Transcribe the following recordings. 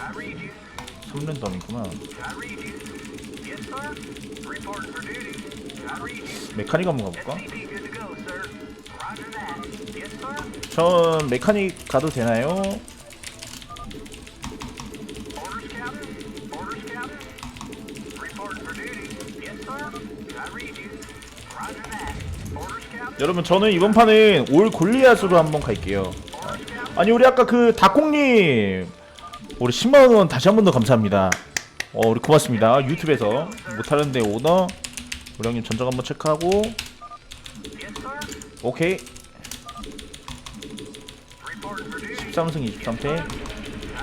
I read you. 3랜덤이구나 I read you. Yes, sir. Reporting for duty. I read you. 메카닉 한번 가볼까? 전 메카닉 가도 되나요? 여러분 저는 이번 판은 올 골리앗으로 한번 갈게요. 아니 우리 아까 그 닭콩님 우리 10만원 다시 한 번 더 감사합니다 어 우리 고맙습니다 유튜브에서 못하는데 오너 우리 형님 전적 한번 체크하고. 오케이 Reporting for duty. 13승 23패 I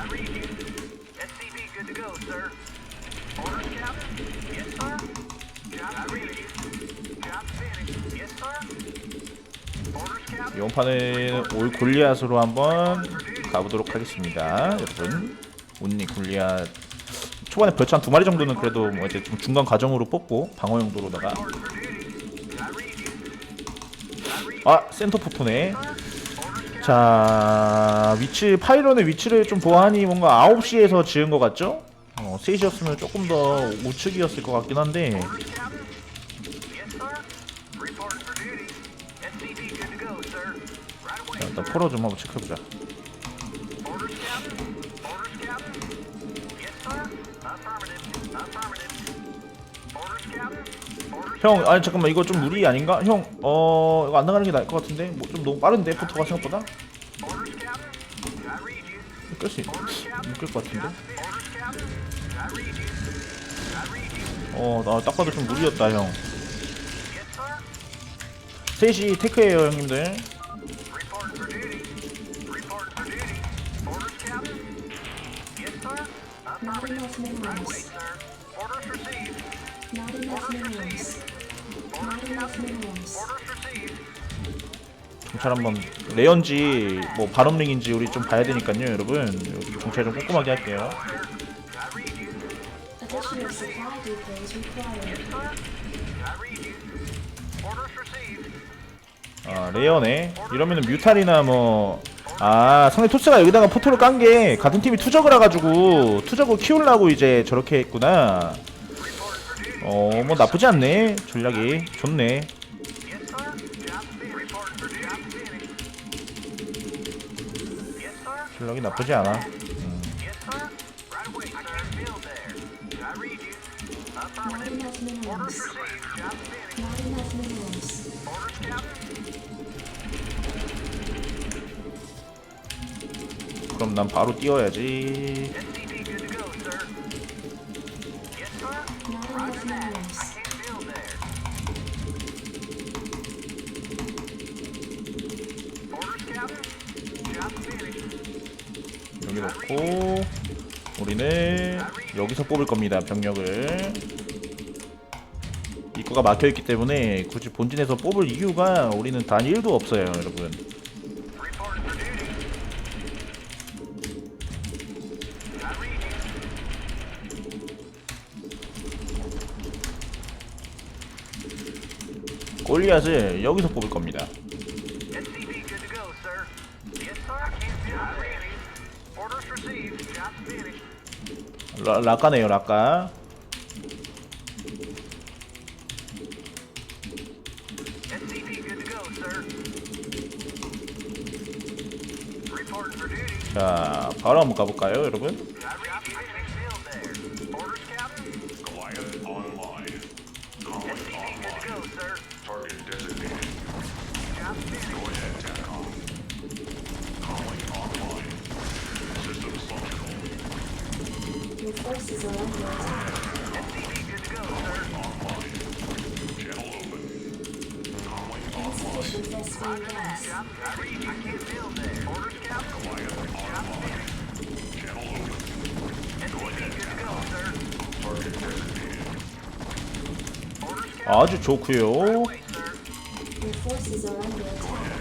read you. SCP good to go, sir. Orders, Captain. Yes, sir. Job I read you. Job finished. Yes, sir. Orders, Captain. 이번 판은 올 골리앗으로 한번 가보도록 하겠습니다 여러분 온니 골리앗 초반에 벌써 한두 마리 정도는 그래도 뭐 이제 좀 중간 과정으로 뽑고 방어 용도로다가 아 센터 포토네. 자 위치 파이론의 위치를 좀 보아하니 뭔가 9시에서 지은 것 같죠? 어 3시였으면 조금 더 우측이었을 것 같긴 한데 자, 일단. 포러 좀 한번 체크해보자 형 아니 잠깐만 이거 좀 무리 아닌가? 형 어 이거 안 나가는 게 나을 것 같은데 뭐 좀 너무 빠른데 포토가 생각보다. 끌수 Orders, Captain. 묶을 것 같은데 you. 어나 딱 봐도 좀 무리였다 형. 3시 테크예요 형님들 Not enough minerals. Orders received. Not enough minerals. Not enough minerals. 경찰 한번 레언지 뭐 발업링인지 우리 좀 봐야 되니까요 여러분 여기 경찰 좀 꼼꼼하게 할게요. Additional supply depots required. 아 레어네 이러면은 뮤탈이나 뭐 아 상대 토스가 여기다가 포토를 깐 게 같은 팀이 투적을 해가지고 투적을 키우려고 이제 저렇게 했구나. 어 뭐 나쁘지 않네. 전략이 좋네. 전략이 나쁘지 않아. Yes, 난 바로 뛰어야지. 여기 놓고 우리는 여기서 뽑을 겁니다 병력을 입구가 막혀있기 때문에 굳이 본진에서 뽑을 이유가 우리는 단 1도 없어요 여러분 골리앗을 여기서 뽑을 겁니다. 라, for duty. 자 바로 한번 가볼까요 여러분 go, sir. Target designated. Orders, Captain. 아주 좋고요. Your forces are under attack.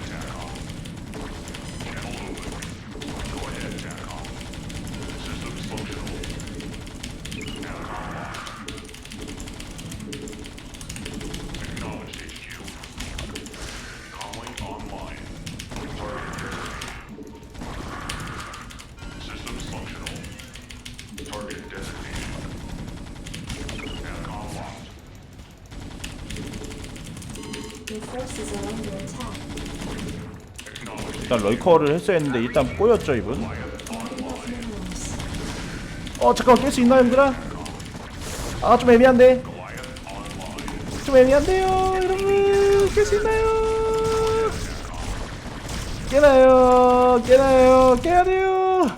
일단 럴커를 했어야 했는데 일단 꼬였죠 이분. 어 잠깐만 깰 수 있나요 얘들아? 아 좀 애매한데 좀 애매한데요 여러분 깰 수 있나요? 깨나요 깨나요 깨야 돼요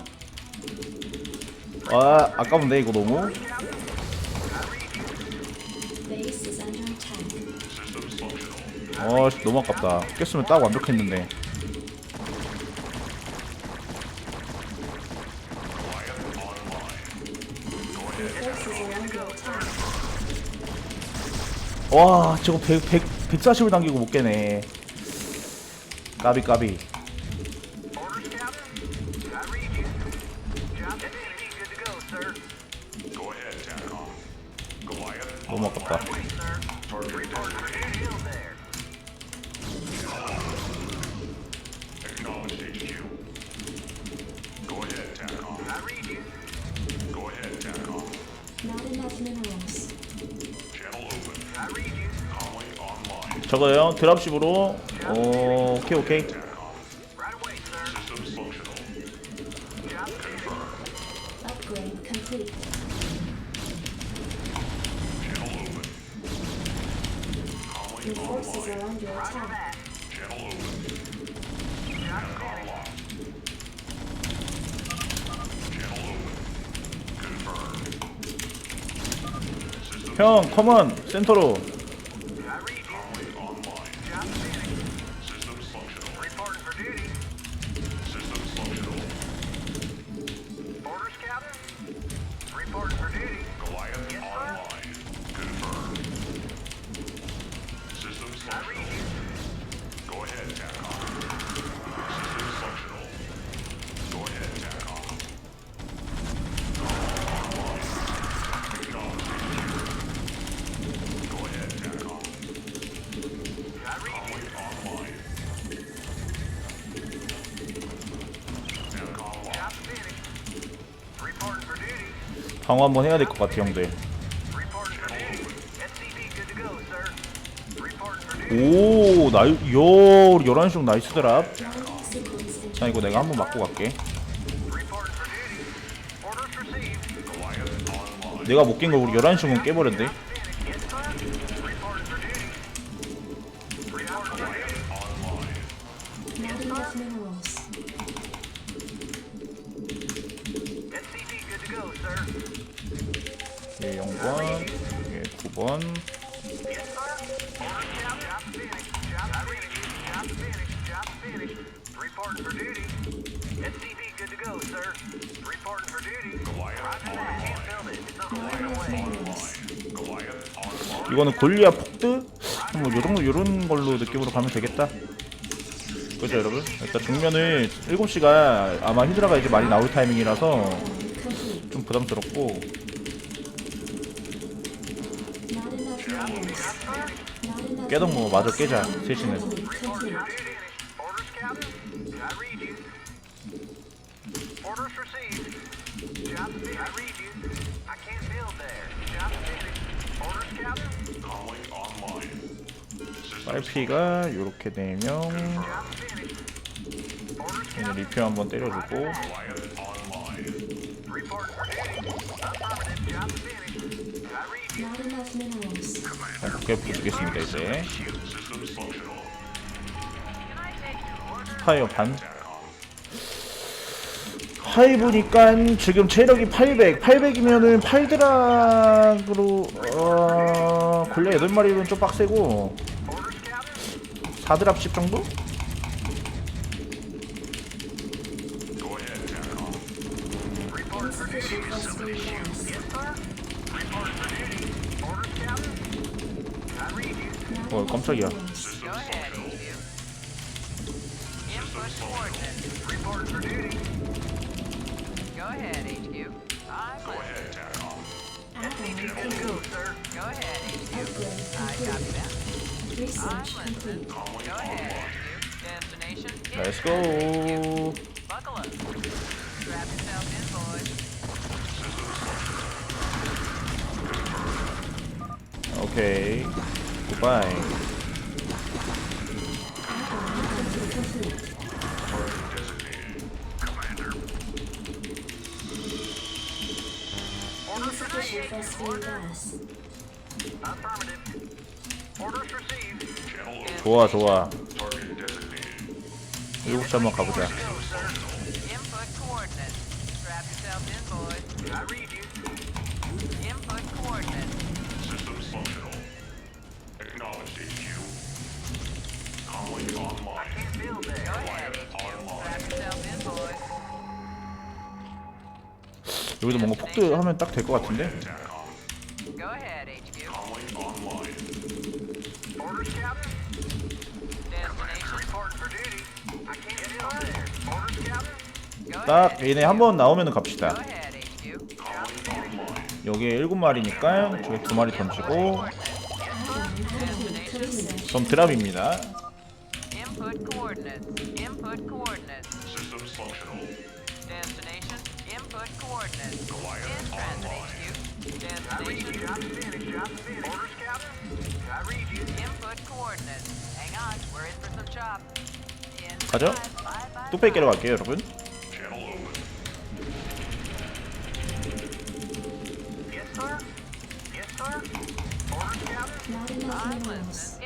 와 아까운데 이거 너무 어 씨, 너무 아깝다 깼으면 딱 완벽했는데. 와 저거 100, 100, 140을 당기고 못 깨네 까비 까비 너무 아깝다 저거요 드랍십으로 오 오케이 오케이 sir. Systems functional. 방어 한번 해야 될 것 같아 형들 Reporting for duty. SCV good to go, sir. Reporting for duty. 오 나이 요 11시 나이스 드랍 자 이거 내가 한번 맞고 갈게. 내가 못 깬 걸 우리 11시군 깨버렸네. 예 0번 예 9번 Reporting for duty. SCV good to go, sir. Reporting for duty. Goliath Roger that. Can't build it. It's on the Not way enough away. minerals. Goliath online. 이거는 골리아 폭드? 뭐 요런 요런 걸로 느낌으로 가면 되겠다 그죠 여러분? 일단 정면을 7시가 아마 히드라가 이제 많이 나올 타이밍이라서. 좀 부담스럽고 깨동 뭐 마저 깨자 minerals. 셋이는 Complete. Orders, Captain. I read you. Orders received. Job finished. I read you. I can't build there. Job finished. Orders, Captain. Conway online. 빨피가 요렇게 되면 Job finished. Orders, 이제 Captain. 리뷰 한번 때려주고 minerals. 어깨 부수겠습니다 이제. 스파이어 반 하이브니까 지금 체력이 800 800이면은 8드락으로 어... 골려 8마리면 좀 빡세고 Orders, Captain. 4드랍 10 정도? 어 깜짝이야 Go ahead, HQ. I'm Go listening. ahead, TACOM. Add-on Good to go, sir. Go ahead, HQ. Upgrade I copy that. Research I'm listening. complete. Go ahead. HQ. Destination. Let's inbound. go Buckle up. Strap yourself in, boys. 오케 Insufficient SVO gas. Affirmative. Orders received. Channel open. 좋아 좋아 Target designated. 일곱 시 한번 가보자 Go, sir. Input coordinates. Strap yourself in, boys. I read you. Input coordinates. Systems functional. Acknowledged HQ. Comlink online. 여기도 뭔가 폭도 하면 딱 될 것 같은데 딱. 얘네 한 번 나오면 갑시다. 여기에 일곱 마리니까 저기 두 마리 던지고. 좀 드랍입니다 Input coordinates. Input coordinates. Systems functional. Input coordinates. Transit, online. I read you. Job's finished. Job's finished. Orders, Captain. I read you. Input coordinates. Hang on, we're in for some chop. In 가죠? five, five, five, 뚝배기 깨러 갈게요 여러분 Channel open. Yes, sir. Yes, sir. Orders, Captain. Not enough minerals.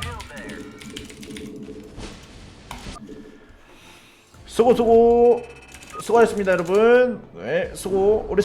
Build there. 수고 수고. 수고하셨습니다 여러분. 네 수고. 오래